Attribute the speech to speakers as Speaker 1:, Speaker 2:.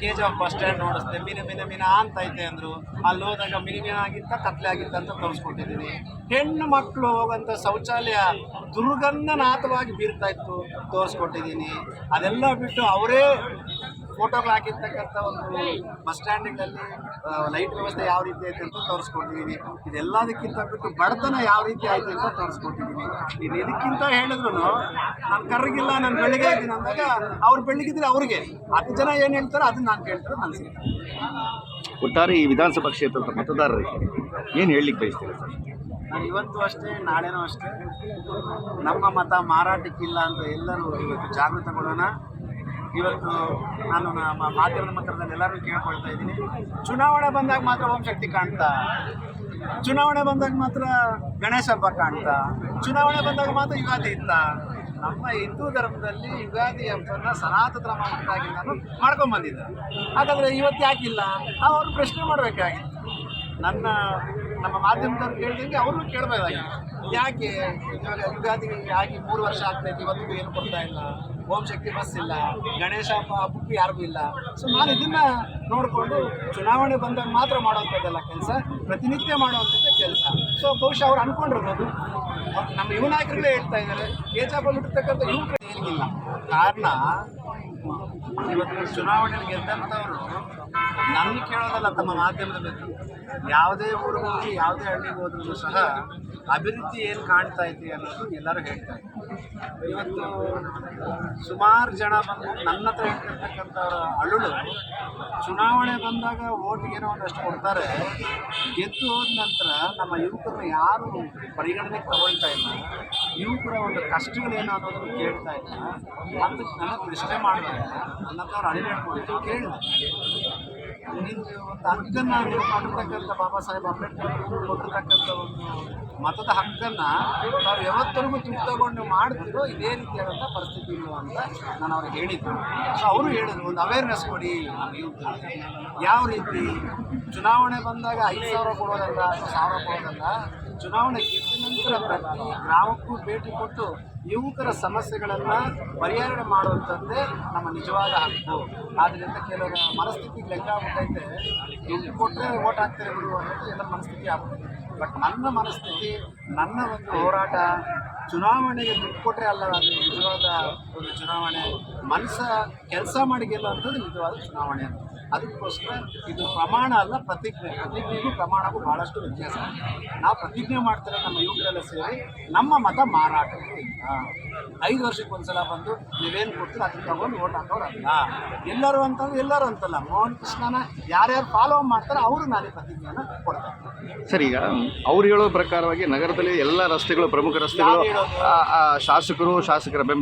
Speaker 1: K G bus stand ನೋಡಿಸ್ದೆ, ಮಿನ ಮಿನ ಮಿನ ಅಂತ ಐತೆ ಅಂದರು. ಅಲ್ಲಿ ಹೋದಾಗ ಮಿನಿ, ಮಿನ ಆಗಿತ್ತ ಕತ್ಲೆ ಆಗಿತ್ತ ಅಂತ ತೋರಿಸ್ಕೊಟ್ಟಿದ್ದೀನಿ ಹೆಣ್ಣು ಮಕ್ಕಳು ಹೋಗೋಂಥ ಶೌಚಾಲಯ ದುರ್ಗಂಧನಾಥವಾಗಿ ಬೀರ್ತಾ ಇತ್ತು ತೋರಿಸ್ಕೊಟ್ಟಿದ್ದೀನಿ ಅದೆಲ್ಲ ಬಿಟ್ಟು ಅವರೇ ಫೋಟೋಗಳು ಹಾಕಿರ್ತಕ್ಕಂಥ ಒಂದು ಬಸ್ ಸ್ಟ್ಯಾಂಡ್ಗಳಲ್ಲಿ ಲೈಟ್ ವ್ಯವಸ್ಥೆ ಯಾವ ರೀತಿ ಐತೆ ಅಂತ ತೋರಿಸ್ಕೊಟ್ಟಿದ್ದೀನಿ ಇದೆಲ್ಲದಕ್ಕಿಂತ ಬಿಟ್ಟು ಬಡತನ ಯಾವ ರೀತಿ ಆಯ್ತು ಅಂತ ತೋರಿಸ್ಕೊಟ್ಟಿದ್ದೀನಿ ಇನ್ನು ಇದಕ್ಕಿಂತ ಹೇಳಿದ್ರು ನಾನು ಕರ್ಗಿಲ್ಲ ನಾನು ಬೆಳಿಗ್ಗೆ ಇದ್ದೀನಿ ಅಂದಾಗ ಅವ್ರು ಬೆಳಿಗ್ಗೆ ಅವ್ರಿಗೆ. ಹತ್ತು ಜನ ಏನು ಹೇಳ್ತಾರೋ ಅದನ್ನ ನಾನು ಕೇಳ್ತಾರೆ ನನಗೆ
Speaker 2: ಒಟ್ಟಾರೆ ಈ ವಿಧಾನಸಭಾ ಕ್ಷೇತ್ರದ ಮತದಾರರಿಗೆ ಏನು ಹೇಳಲಿಕ್ಕೆ ಬಯಸ್ತೀರಾ ಸರ್?
Speaker 1: ನಾನು ಇವತ್ತು ಅಷ್ಟೇ ನಾಳೆನೂ ಅಷ್ಟೇ. ನಮ್ಮ ಮತ ಮಾರಾಟಕ್ಕಿಲ್ಲ ಅಂತ ಎಲ್ಲರೂ ಇವತ್ತು ಜಾಗೃತಗೊಳ್ಳೋಣ ಇವತ್ತು ನಾನು ನಮ್ಮ ಮಾಧ್ಯಮದ ಮಂತ್ರದಲ್ಲಿ ಎಲ್ಲರೂ ಕೇಳ್ಕೊಳ್ತಾ ಇದ್ದೀನಿ. ಚುನಾವಣೆ ಬಂದಾಗ ಮಾತ್ರ ಓಂ ಶಕ್ತಿ ಕಾಣ್ತಾ? ಚುನಾವಣೆ ಬಂದಾಗ ಮಾತ್ರ ಗಣೇಶ ಹಬ್ಬ ಕಾಣ್ತಾ? ಚುನಾವಣೆ ಬಂದಾಗ ಮಾತ್ರ ಯುಗಾದಿ ಇತ್ತ? ನಮ್ಮ ಹಿಂದೂ ಧರ್ಮದಲ್ಲಿ ಯುಗಾದಿ ಹಬ್ಬನ ಸನಾತನ ಧರ್ಮದಾಗಿಂದನೂ ನಾನು ಮಾಡ್ಕೊಂಡ್ಬಂದಿದ್ದೆ ಹಾಗಾದ್ರೆ ಇವತ್ತು ಯಾಕಿಲ್ಲ? ಅವ್ರು ಪ್ರಶ್ನೆ ಮಾಡಬೇಕಾಗಿತ್ತು. ನನ್ನ, ನಮ್ಮ ಮಾಧ್ಯಮದವ್ರು ಕೇಳಿದಂಗೆ ಅವರು ಕೇಳಬೇಕಾಗಿತ್ತು ಯಾಕೆ ಯುಗಾದಿ ಆಗಿ ಮೂರು ವರ್ಷ ಆಗ್ತೈತೆ ಇವತ್ತಿಗೂ ಏನು ಕೊಡ್ತಾ ಇಲ್ಲ? ಓಂ ಶಕ್ತಿ ಬಸ್ ಇಲ್ಲ, ಗಣೇಶ ಹಬ್ಬ, ಹಬ್ಬಕ್ಕೂ ಯಾರಿಗೂ ಇಲ್ಲ. ಸೊ ನಾನು ಇದನ್ನ ನೋಡಿಕೊಂಡು ಚುನಾವಣೆ ಬಂದಾಗ ಮಾತ್ರ ಮಾಡುವಂಥದ್ದಲ್ಲ ಕೆಲಸ, ಪ್ರತಿನಿತ್ಯ ಮಾಡುವಂಥದ್ದೇ ಕೆಲಸ. ಸೊ ಬಹುಶಃ ಅವ್ರು ಅನ್ಕೊಂಡಿರ್ಬೋದು. ನಮ್ಮ ಯುವ ನಾಯಕರುಗಳೇ ಹೇಳ್ತಾ ಇದ್ದಾರೆ ಏಜಾಬಲ್ಲಿ ಇರ್ತಕ್ಕಂಥ ಯುವಕರು ಏನಿಲ್ಲ ಕಾರಣ, ಇವತ್ತು ಚುನಾವಣೆ ಗೆದ್ದಂಥವ್ರು ನನ್ನ ಕೇಳೋದಲ್ಲ, ತಮ್ಮ ಮಾಧ್ಯಮದಲ್ಲಿ ಯಾವುದೇ ಊರಿಗೆ ಹೋಗಿ, ಯಾವುದೇ ಹಳ್ಳಿಗೆ ಹೋದ್ರೂ ಸಹ ಅಭಿವೃದ್ಧಿ ಏನು ಕಾಣ್ತಾ ಇದೆ ಅನ್ನೋದು ಎಲ್ಲರೂ ಹೇಳ್ತಾ ಇದ್ದಾರೆ. ಇವತ್ತು ಸುಮಾರು ಜನ ಬಂದು ನನ್ನ ಹತ್ರ ಹೇಳ್ತಿರ್ತಕ್ಕಂಥವ್ರ ಅಳುಳು ಚುನಾವಣೆ ಬಂದಾಗ ಓಟ್ಗೇನೋ ಒಂದಷ್ಟು ಕೊಡ್ತಾರೆ. ಗೆದ್ದು ಹೋದ ನಂತರ ನಮ್ಮ ಯುವಕರನ್ನ ಯಾರು ಪರಿಗಣನೆಗೆ ತಗೊಳ್ತಾ ಇಲ್ಲ. ಯುವಕರ ಒಂದು ಕಷ್ಟಗಳೇನು ಅನ್ನೋದನ್ನು ಕೇಳ್ತಾ ಇಲ್ಲ ಅದಕ್ಕೆ ನನ್ನ ಪ್ರಶ್ನೆ ಮಾಡಿದ್ರೆ ನನ್ನಂಥವ್ರು ಅಳಿ ಹೇಳ್ಕೊಂಡು ಕೇಳಿ. ನಿಮ್ಗೆ ಒಂದು ಹಕ್ಕನ್ನು ನೀವು ಮಾಡಿರ್ತಕ್ಕಂಥ ಬಾಬಾ ಸಾಹೇಬ್ ಅಂಬೇಡ್ಕರ್ ಕೊಟ್ಟಿರ್ತಕ್ಕಂಥ ಒಂದು ಮತದ ಹಕ್ಕನ್ನು ನಾವು ಯಾವತ್ತರಿಗೂ ದುಡ್ಡು ತಗೊಂಡು ಮಾಡ್ತೀರೋ ಇದೇ ರೀತಿಯಾದಂಥ ಪರಿಸ್ಥಿತಿ ಇಲ್ಲ ಅಂತ ನಾನು ಅವ್ರಿಗೆ ಹೇಳಿದ್ದು. ಸೊ ಅವರು ಹೇಳಿದ್ರು, ಒಂದು ಅವೇರ್ನೆಸ್ ಕೊಡಿ ನಮ್ಮ ಯುವಕರಿಗೆ ಯಾವ ರೀತಿ? ಚುನಾವಣೆ ಬಂದಾಗ ಐದು ಸಾವಿರ ಕೊಡೋದಲ್ಲ ಸಾವಿರ ಕೊಡೋದಲ್ಲ ಚುನಾವಣೆ ಗೆದ್ದ ನಂತರ ಪ್ರತಿ ಗ್ರಾಮಕ್ಕೂ ಭೇಟಿ ಕೊಟ್ಟು ಯುವಕರ ಸಮಸ್ಯೆಗಳನ್ನು ಪರಿಹಾರ ಮಾಡುವಂಥದ್ದೇ ನಮ್ಮ ನಿಜವಾದ ಹಕ್ಕು. ಆದ್ದರಿಂದ ಕೆಲವರ ಮನಸ್ಥಿತಿ ಲೆಕ್ಕ ಆಗ್ಬಿಟ್ಟೈತೆ. ದುಡ್ಡು ಕೊಟ್ಟರೆ ಓಟ್ ಹಾಕ್ತಾರೆ ಬಿಡು ಅನ್ನೋದು ಎಲ್ಲ ಮನಸ್ಥಿತಿ ಆಗುತ್ತೆ ಬಟ್ ನನ್ನ ಮನಸ್ಥಿತಿ, ನನ್ನ ಒಂದು ಹೋರಾಟ, ಚುನಾವಣೆಗೆ ದುಡ್ಡು ಕೊಟ್ಟರೆ ಅಲ್ಲ, ಅದು ನಿಜವಾದ ಒಂದು ಚುನಾವಣೆ. ಮನಸ್ಸ ಕೆಲಸ ಮಾಡಿಗೆಲ್ಲ ಗೆಲ್ಲುವಂಥದ್ದು ನಿಜವಾದ ಚುನಾವಣೆ ಅಂತ. ಅದಕ್ಕೋಸ್ಕರ ಇದು ಪ್ರಮಾಣ ಅಲ್ಲ ಪ್ರತಿಜ್ಞೆ. ಪ್ರತಿಜ್ಞೆಗೂ ಪ್ರಮಾಣಕ್ಕೂ ಭಾಳಷ್ಟು ವ್ಯತ್ಯಾಸ. ನಾವು ಪ್ರತಿಜ್ಞೆ ಮಾಡ್ತಾರೆ ನಮ್ಮ ಯುವಕರೆಲ್ಲ ಸೇರಿ ನಮ್ಮ ಮತ ಮಾರಾಟಕ್ಕೆ. ಇಲ್ಲ ಐದು ವರ್ಷಕ್ಕೆ ಒಂದ್ಸಲ ಬಂದು ನೀವೇನು ಕೊಡ್ತೀರ ಅದನ್ನ ತಗೊಂಡು ಓಟ್ ಹಾಕೋರಲ್ಲ ಎಲ್ಲರೂ ಅಂತಂದ್ರೆ ಎಲ್ಲರೂ ಅಂತಲ್ಲ. ಮೋಹನ್ ಕೃಷ್ಣನ ಯಾರ್ಯಾರು ಫಾಲೋ ಮಾಡ್ತಾರೆ ಅವರು ನಾನೇ ಪ್ರತಿಜ್ಞೆಯನ್ನ ಕೊಡ್ತಾರೆ.
Speaker 2: ಸರ್ ಈಗ ಅವ್ರು ಹೇಳೋ ಪ್ರಕಾರವಾಗಿ ನಗರದಲ್ಲಿ ಎಲ್ಲ ರಸ್ತೆಗಳು ಪ್ರಮುಖ ರಸ್ತೆಗಳು ಶಾಸಕರು ಶಾಸಕರ ಬೆಂಬಲ